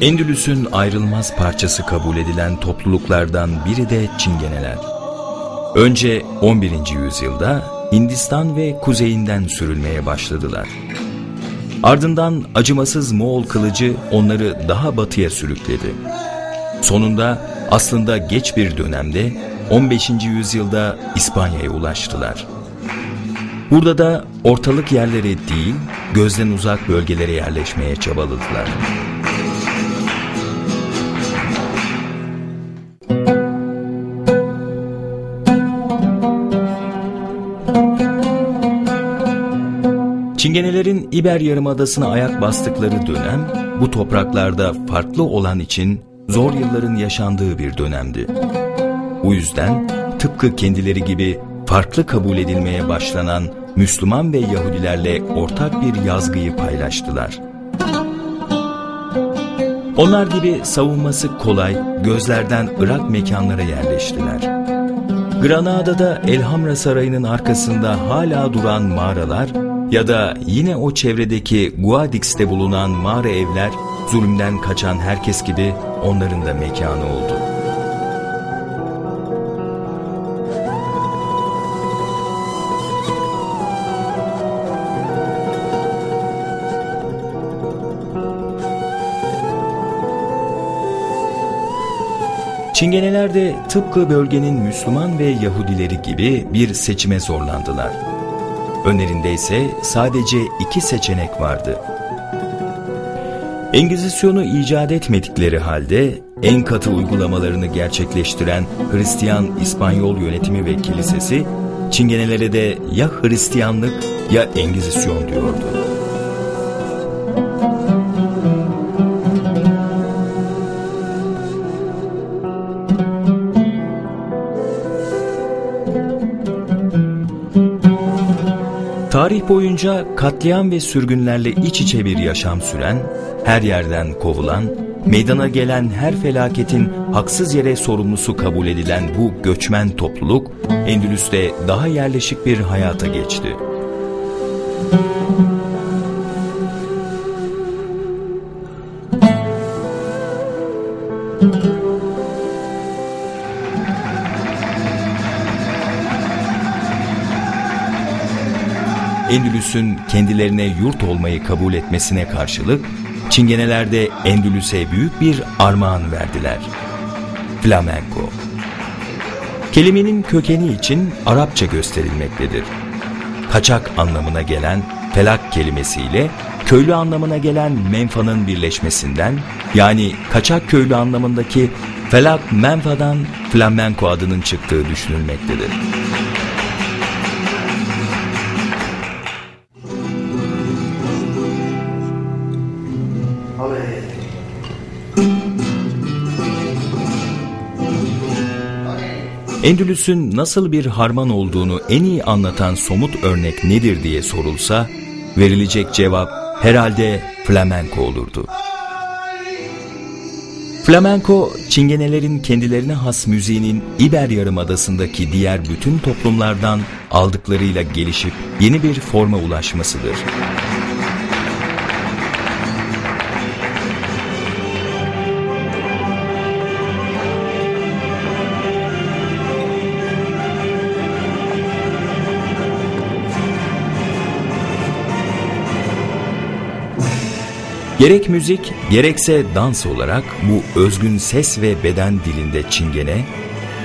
Endülüs'ün ayrılmaz parçası kabul edilen topluluklardan biri de Çingeneler. Önce 11. yüzyılda Hindistan ve kuzeyinden sürülmeye başladılar. Ardından acımasız Moğol kılıcı onları daha batıya sürükledi. Sonunda aslında geç bir dönemde 15. yüzyılda İspanya'ya ulaştılar. Burada da ortalık yerlere değil, gözden uzak bölgelere yerleşmeye çabaladılar. Çingenelerin İber Yarımadası'na ayak bastıkları dönem, bu topraklarda farklı olan için zor yılların yaşandığı bir dönemdi. Bu yüzden tıpkı kendileri gibi farklı kabul edilmeye başlanan Müslüman ve Yahudilerle ortak bir yazgıyı paylaştılar. Onlar gibi savunması kolay, gözlerden ırak mekanlara yerleştiler. Granada'da Elhamra Sarayı'nın arkasında hala duran mağaralar ya da yine o çevredeki Guadix'te bulunan mağara evler zulümden kaçan herkes gibi onların da mekanı oldu. Çingeneler de tıpkı bölgenin Müslüman ve Yahudileri gibi bir seçime zorlandılar. Önlerinde ise sadece iki seçenek vardı. Engizisyonu icat etmedikleri halde en katı uygulamalarını gerçekleştiren Hristiyan İspanyol yönetimi ve kilisesi Çingenelere de ya Hristiyanlık ya Engizisyon diyordu. Boyunca katliam ve sürgünlerle iç içe bir yaşam süren, her yerden kovulan, meydana gelen her felaketin haksız yere sorumlusu kabul edilen bu göçmen topluluk, Endülüs'te daha yerleşik bir hayata geçti. Endülüs'ün kendilerine yurt olmayı kabul etmesine karşılık Çingeneler de Endülüs'e büyük bir armağan verdiler. Flamenco. Kelimenin kökeni için Arapça gösterilmektedir. Kaçak anlamına gelen felak kelimesiyle köylü anlamına gelen menfanın birleşmesinden yani kaçak köylü anlamındaki felak menfadan flamenco adının çıktığı düşünülmektedir. Endülüs'ün nasıl bir harman olduğunu en iyi anlatan somut örnek nedir diye sorulsa, verilecek cevap herhalde flamenko olurdu. Flamenko, Çingenelerin kendilerine has müziğinin İber Yarımadası'ndaki diğer bütün toplumlardan aldıklarıyla gelişip yeni bir forma ulaşmasıdır. Gerek müzik gerekse dans olarak bu özgün ses ve beden dilinde Çingene,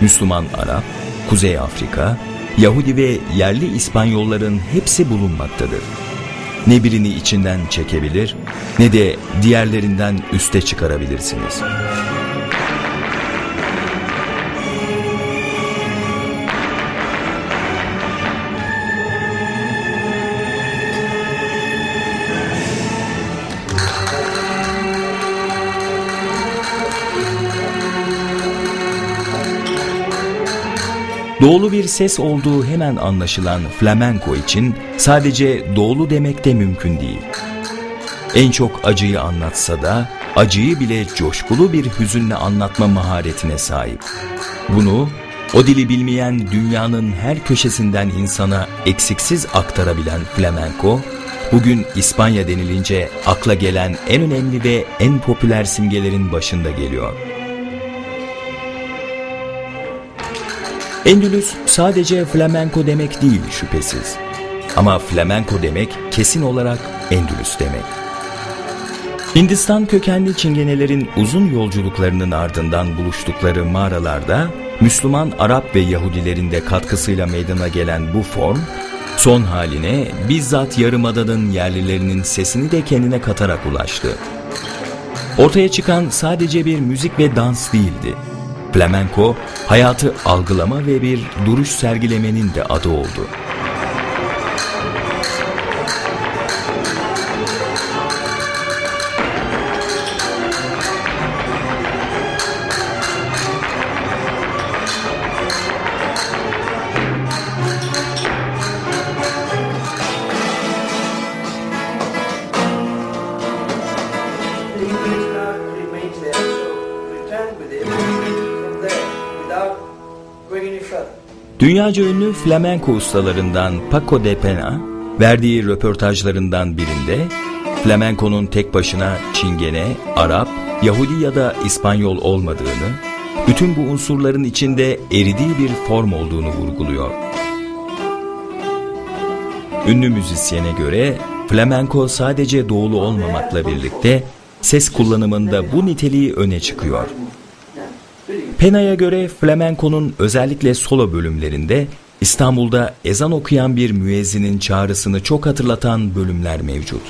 Müslüman Arap, Kuzey Afrika, Yahudi ve yerli İspanyolların hepsi bulunmaktadır. Ne birini içinden çekebilir ne de diğerlerinden üste çıkarabilirsiniz.'' Doğulu bir ses olduğu hemen anlaşılan flamenco için sadece doğulu demek de mümkün değil. En çok acıyı anlatsa da acıyı bile coşkulu bir hüzünle anlatma maharetine sahip. Bunu o dili bilmeyen dünyanın her köşesinden insana eksiksiz aktarabilen flamenco, bugün İspanya denilince akla gelen en önemli ve en popüler simgelerin başında geliyor. Endülüs sadece flamenko demek değil şüphesiz. Ama flamenko demek kesin olarak Endülüs demek. Hindistan kökenli çingenelerin uzun yolculuklarının ardından buluştukları mağaralarda Müslüman Arap ve Yahudilerin de katkısıyla meydana gelen bu form, son haline bizzat Yarımada'nın yerlilerinin sesini de kendine katarak ulaştı. Ortaya çıkan sadece bir müzik ve dans değildi. Flamenco, hayatı algılama ve bir duruş sergilemenin de adı oldu. Dünyaca ünlü flamenko ustalarından Paco de Pena, verdiği röportajlarından birinde flamenkonun tek başına Çingene, Arap, Yahudi ya da İspanyol olmadığını, bütün bu unsurların içinde eridiği bir form olduğunu vurguluyor. Ünlü müzisyene göre flamenko sadece doğulu olmamakla birlikte ses kullanımında bu niteliği öne çıkıyor. Pena'ya göre flamenkonun özellikle solo bölümlerinde İstanbul'da ezan okuyan bir müezzinin çağrısını çok hatırlatan bölümler mevcut.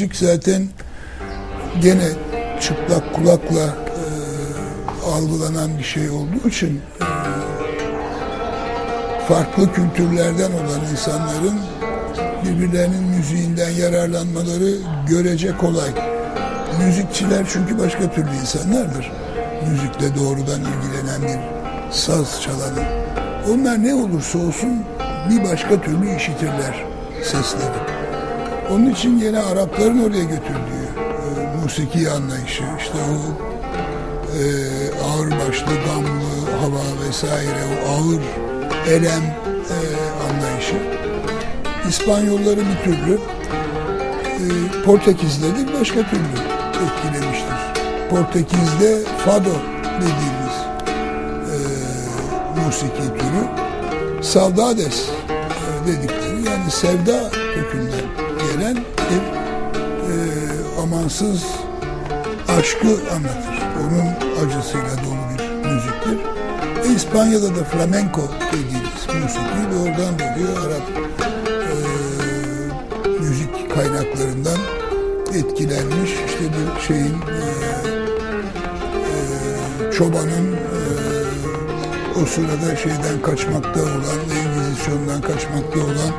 Müzik zaten gene çıplak kulakla e, algılanan bir şey olduğu için e, farklı kültürlerden olan insanların birbirlerinin müziğinden yararlanmaları görece kolay. Müzikçiler çünkü başka türlü insanlardır. Müzikle doğrudan ilgilenen bir saz çalanı. Onlar ne olursa olsun bir başka türlü işitirler sesleri. Onun için yine Arapların oraya götürdüğü e, musiki anlayışı, işte o e, ağır başlı, gamlı hava vesaire, o ağır elem e, anlayışı. İspanyolları bir türlü, e, Portekiz'de de başka türlü etkilemiştir. Portekiz'de fado dediğimiz e, musiki türü, saudades e, dedikleri yani sevda kökünden gelen bir e, amansız aşkı anlatır. Onun acısıyla dolu bir müziktir. E, İspanya'da da flamenco dediğimiz müzik de oradan geliyor. Arap e, müzik kaynaklarından etkilenmiş işte bir şeyin e, e, çobanın e, o sırada şeyden kaçmakta olan, Engizisyon'dan kaçmakta olan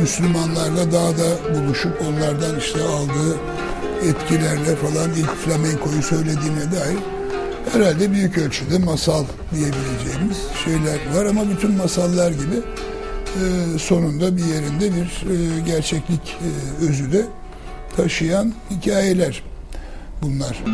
Müslümanlarla daha da buluşup onlardan işte aldığı etkilerle falan ilk flamenkoyu söylediğine dair herhalde büyük ölçüde masal diyebileceğimiz şeyler var. Ama bütün masallar gibi e, sonunda bir yerinde bir e, gerçeklik e, özü de taşıyan hikayeler bunlar.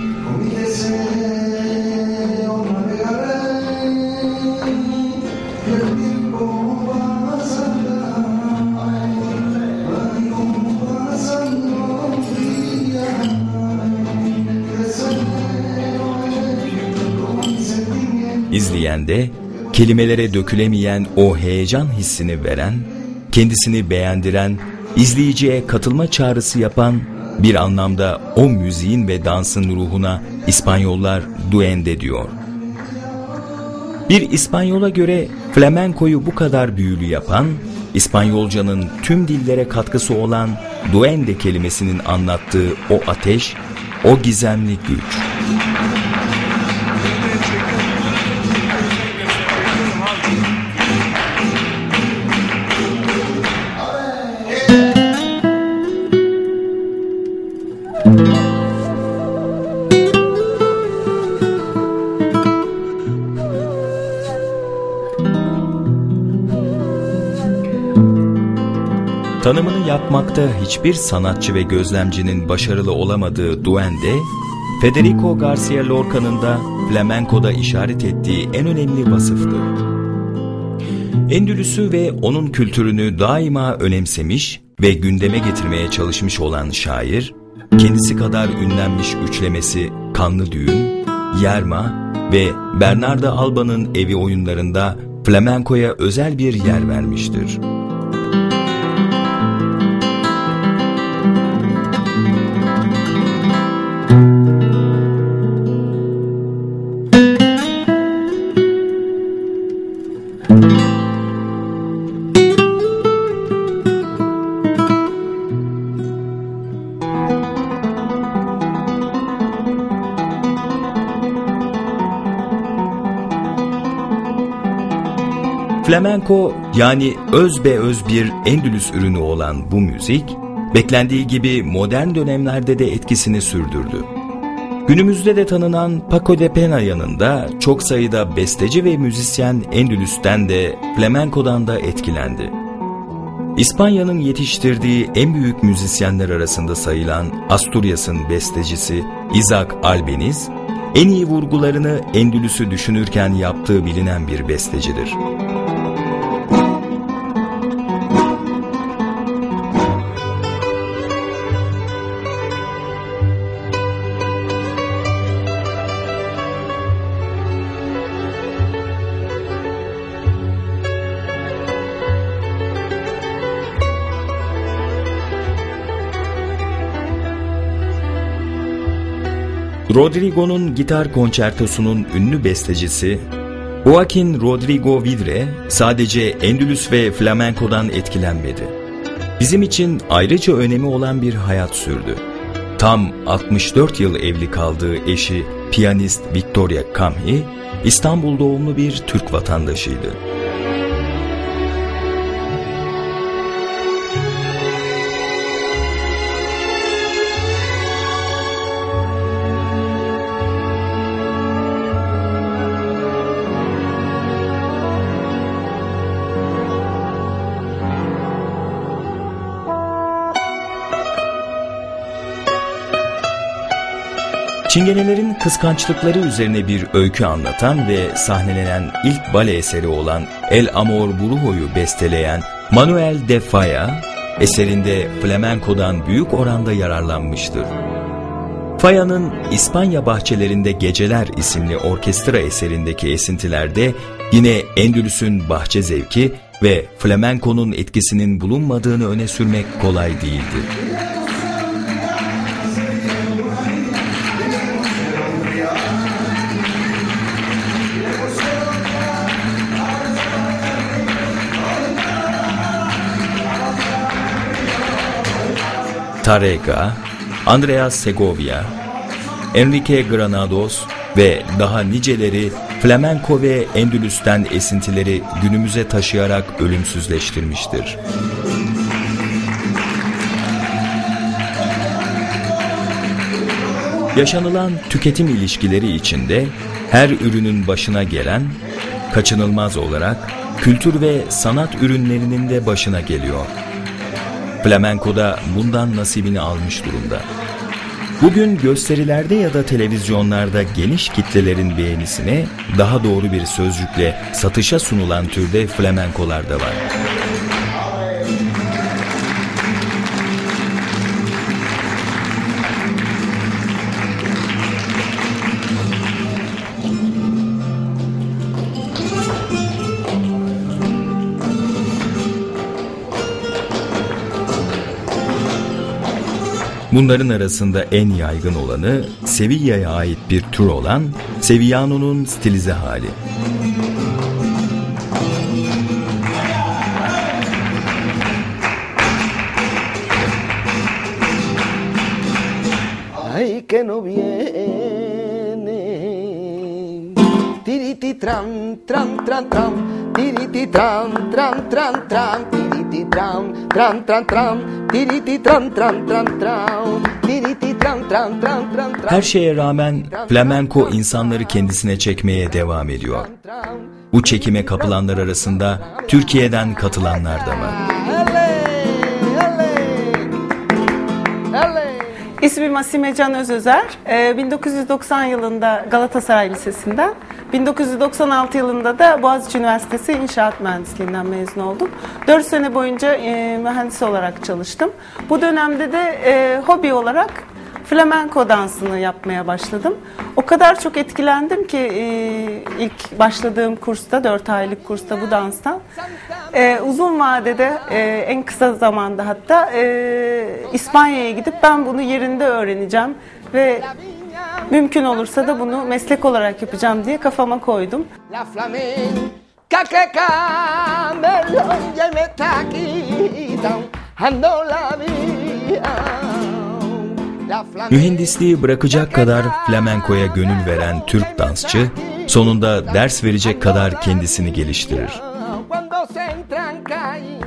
İzleyen de kelimelere dökülemeyen o heyecan hissini veren, kendisini beğendiren, izleyiciye katılma çağrısı yapan Bir anlamda o müziğin ve dansın ruhuna İspanyollar duende diyor. Bir İspanyola göre flamenkoyu bu kadar büyülü yapan, İspanyolcanın tüm dillere katkısı olan duende kelimesinin anlattığı o ateş, o gizemli güç. Yapmakta hiçbir sanatçı ve gözlemcinin başarılı olamadığı Duende, Federico Garcia Lorca'nın da flamenkoda işaret ettiği en önemli vasıftır. Endülüs'ü ve onun kültürünü daima önemsemiş ve gündeme getirmeye çalışmış olan şair, kendisi kadar ünlenmiş üçlemesi Kanlı Düğün, Yerma ve Bernardo Alba'nın evi oyunlarında flamenkoya özel bir yer vermiştir. Flamenco yani öz be öz bir Endülüs ürünü olan bu müzik, beklendiği gibi modern dönemlerde de etkisini sürdürdü. Günümüzde de tanınan Paco de Pena yanında çok sayıda besteci ve müzisyen Endülüs'ten de flamenko'dan da etkilendi. İspanya'nın yetiştirdiği en büyük müzisyenler arasında sayılan Asturias'ın bestecisi Isaac Albeniz, en iyi vurgularını Endülüs'ü düşünürken yaptığı bilinen bir bestecidir. Rodrigo'nun gitar konçertosunun ünlü bestecisi Joaquin Rodrigo Vidre sadece Endülüs ve flamenko'dan etkilenmedi. Bizim için ayrıca önemi olan bir hayat sürdü. Tam 64 yıl evli kaldığı eşi piyanist Victoria Kamhi, İstanbul doğumlu bir Türk vatandaşıydı. Çingenelerin kıskançlıkları üzerine bir öykü anlatan ve sahnelenen ilk bale eseri olan El Amor Brujo'yu besteleyen Manuel de Falla, eserinde flamenko'dan büyük oranda yararlanmıştır. Faya'nın İspanya Bahçelerinde Geceler isimli orkestra eserindeki esintilerde yine Endülüs'ün bahçe zevki ve flamenko'nun etkisinin bulunmadığını öne sürmek kolay değildi. Tarega, Andreas Segovia, Enrique Granados ve daha niceleri flamenko ve Endülüs'ten esintileri günümüze taşıyarak ölümsüzleştirmiştir. Yaşanılan tüketim ilişkileri içinde her ürünün başına gelen, kaçınılmaz olarak kültür ve sanat ürünlerinin de başına geliyor. Flamenko'da bundan nasibini almış durumda. Bugün gösterilerde ya da televizyonlarda geniş kitlelerin beğenisine daha doğru bir sözcükle satışa sunulan türde flamenkolar da var. Bunların arasında en yaygın olanı Sevilla'ya ait bir tür olan Sevillano'nun stilize hali. Ay que no viene Tiriti tram tram tram tram Tiriti tram tram tram tram Tiriti tram tram tram tram Tiriti tram tram tram tram Tiriti tram tram tram tram tram Her şeye rağmen flamenko insanları kendisine çekmeye devam ediyor. Bu çekime kapılanlar arasında Türkiye'den katılanlar da var. İsmim Asime Can Özözer. Ee, 1990 yılında Galatasaray Lisesi'nden, 1996 yılında da Boğaziçi Üniversitesi İnşaat Mühendisliğinden mezun oldum. 4 sene boyunca e, mühendis olarak çalıştım. Bu dönemde de e, hobi olarak flamenko dansını yapmaya başladım. O kadar çok etkilendim ki e, ilk başladığım kursta, 4 aylık kursta bu danstan. E, uzun vadede e, en kısa zamanda hatta e, İspanya'ya gidip ben bunu yerinde öğreneceğim ve mümkün olursa da bunu meslek olarak yapacağım diye kafama koydum. La flamenca que camellón ya me está quitando la vida. Mühendisliği bırakacak kadar flamenkoya gönül veren Türk dansçı, sonunda ders verecek kadar kendisini geliştirir.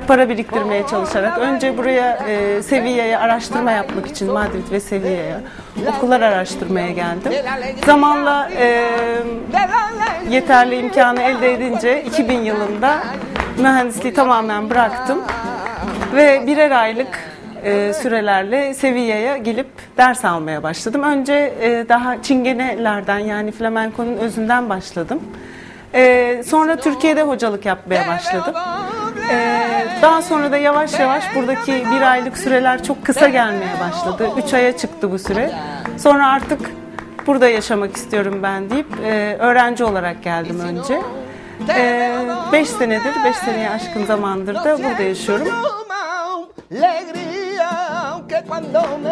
Para biriktirmeye çalışarak önce buraya e, Sevilla'ya araştırma yapmak için Madrid ve Sevilla'ya okullar araştırmaya geldim. Zamanla e, yeterli imkanı elde edince 2000 yılında mühendisliği tamamen bıraktım ve birer aylık e, sürelerle Sevilla'ya gelip ders almaya başladım. Önce e, daha çingenelerden yani flamenkonun özünden başladım. E, sonra Türkiye'de hocalık yapmaya başladım. E, daha sonra da yavaş yavaş buradaki bir aylık süreler çok kısa gelmeye başladı. Üç aya çıktı bu süre. Sonra artık burada yaşamak istiyorum ben deyip e, öğrenci olarak geldim önce. E, beş senedir, beş seneye aşkın zamandır da burada yaşıyorum.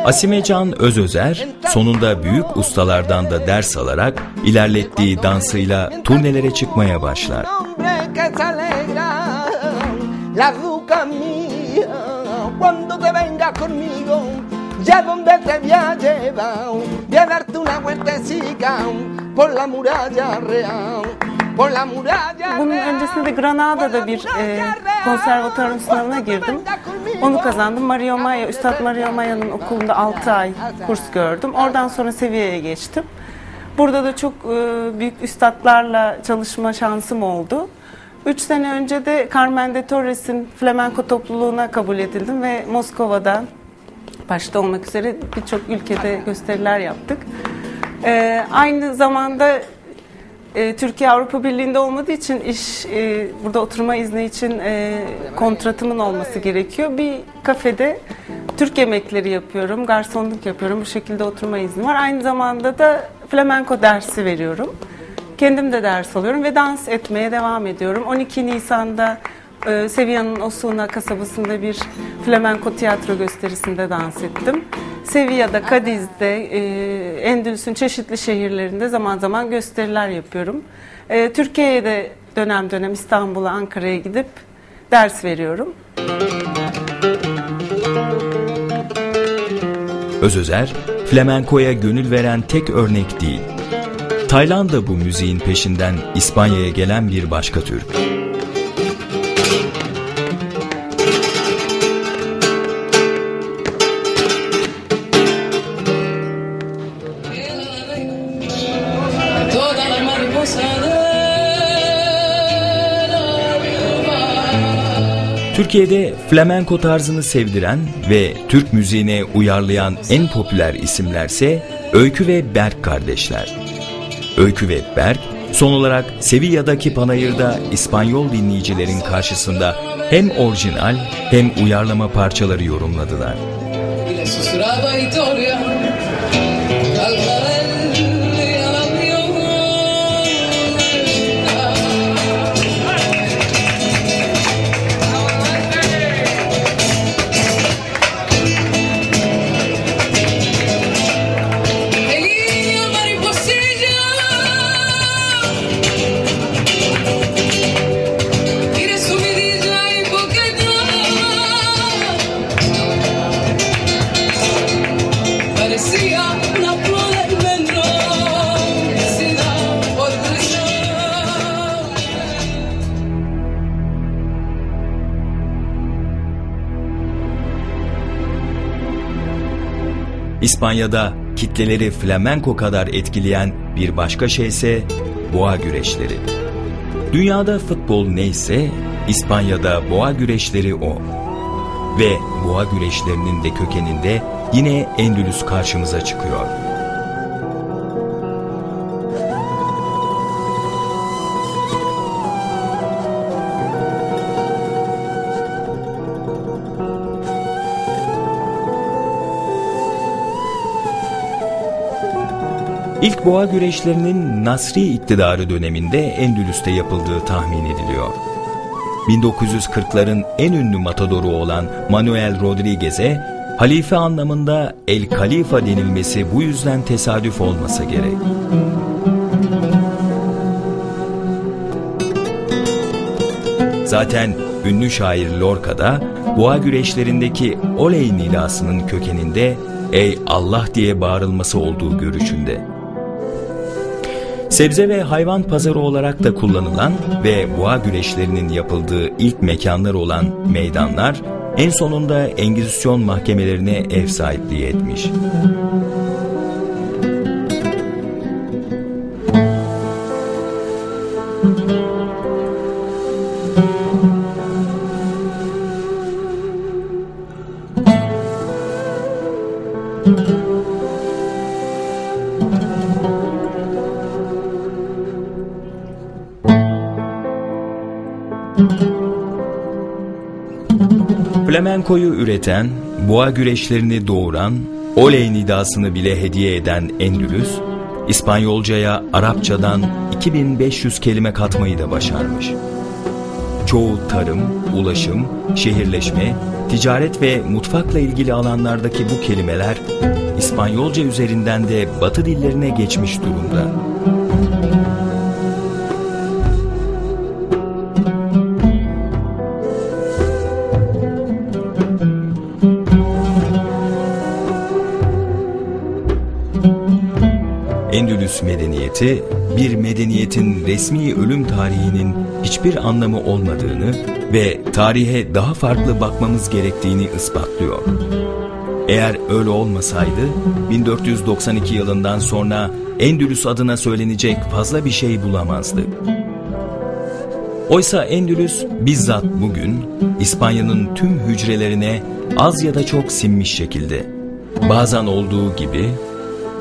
Asimecan Özözer sonunda büyük ustalardan da ders alarak ilerlettiği dansıyla turnelere çıkmaya başlar. Ya donde te Bunun öncesinde de Granada'da bir e, konservatuarın sınavına girdim. Onu kazandım. Mario Maya, Üstad Mario Maya'nın okulunda 6 ay kurs gördüm. Oradan sonra Sevilla'ya geçtim. Burada da çok e, büyük üstadlarla çalışma şansım oldu. 3 sene önce de Carmen de Torres'in flamenko topluluğuna kabul edildim ve Moskova'da başta olmak üzere birçok ülkede gösteriler yaptık. E, aynı zamanda e, Türkiye Avrupa Birliği'nde olmadığı için iş e, burada oturma izni için e, kontratımın olması gerekiyor. Bir kafede Türk yemekleri yapıyorum, garsonluk yapıyorum. Bu şekilde oturma izni var. Aynı zamanda da flamenko dersi veriyorum. Kendim de ders alıyorum ve dans etmeye devam ediyorum. 12 Nisan'da e, Sevilla'nın Osuna kasabasında bir flamenko tiyatro gösterisinde dans ettim. Sevilla'da, Cadiz'de, e, Endülüs'ün çeşitli şehirlerinde zaman zaman gösteriler yapıyorum. E, Türkiye'ye de dönem dönem İstanbul'a, Ankara'ya gidip ders veriyorum. Özözer, flamenkoya gönül veren tek örnek değil. Tayland da bu müziğin peşinden İspanya'ya gelen bir başka Türk. Türkiye'de flamenko tarzını sevdiren ve Türk müziğine uyarlayan en popüler isimlerse Öykü ve Berk kardeşler. Öykü ve Berk son olarak Sevilla'daki panayırda İspanyol dinleyicilerin karşısında hem orijinal hem uyarlama parçaları yorumladılar. İspanya'da kitleleri flamenko kadar etkileyen bir başka şey ise boğa güreşleri. Dünyada futbol neyse İspanya'da boğa güreşleri o. Ve boğa güreşlerinin de kökeninde yine Endülüs karşımıza çıkıyor. İlk boğa güreşlerinin Nasri iktidarı döneminde Endülüs'te yapıldığı tahmin ediliyor. 1940'ların en ünlü matadoru olan Manuel Rodriguez'e halife anlamında El Kalifa denilmesi bu yüzden tesadüf olmasa gerek. Zaten ünlü şair Lorca da boğa güreşlerindeki oley nidasının kökeninde ey Allah diye bağırılması olduğu görüşünde. Sebze ve hayvan pazarı olarak da kullanılan ve boğa güreşlerinin yapıldığı ilk mekanlar olan meydanlar en sonunda Engizisyon mahkemelerine ev sahipliği etmiş. Flamenko'yu üreten, boğa güreşlerini doğuran, oley nidasını bile hediye eden Endülüs, İspanyolcaya Arapçadan 2500 kelime katmayı da başarmış. Çoğu tarım, ulaşım, şehirleşme, ticaret ve mutfakla ilgili alanlardaki bu kelimeler İspanyolca üzerinden de Batı dillerine geçmiş durumda. Medeniyeti bir medeniyetin resmi ölüm tarihinin hiçbir anlamı olmadığını ve tarihe daha farklı bakmamız gerektiğini ispatlıyor. Eğer öyle olmasaydı 1492 yılından sonra Endülüs adına söylenecek fazla bir şey bulamazdık. Oysa Endülüs bizzat bugün İspanya'nın tüm hücrelerine az ya da çok sinmiş şekilde bazen olduğu gibi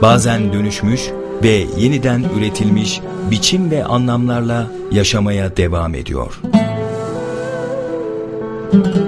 bazen dönüşmüş ve yeniden üretilmiş biçim ve anlamlarla yaşamaya devam ediyor. Müzik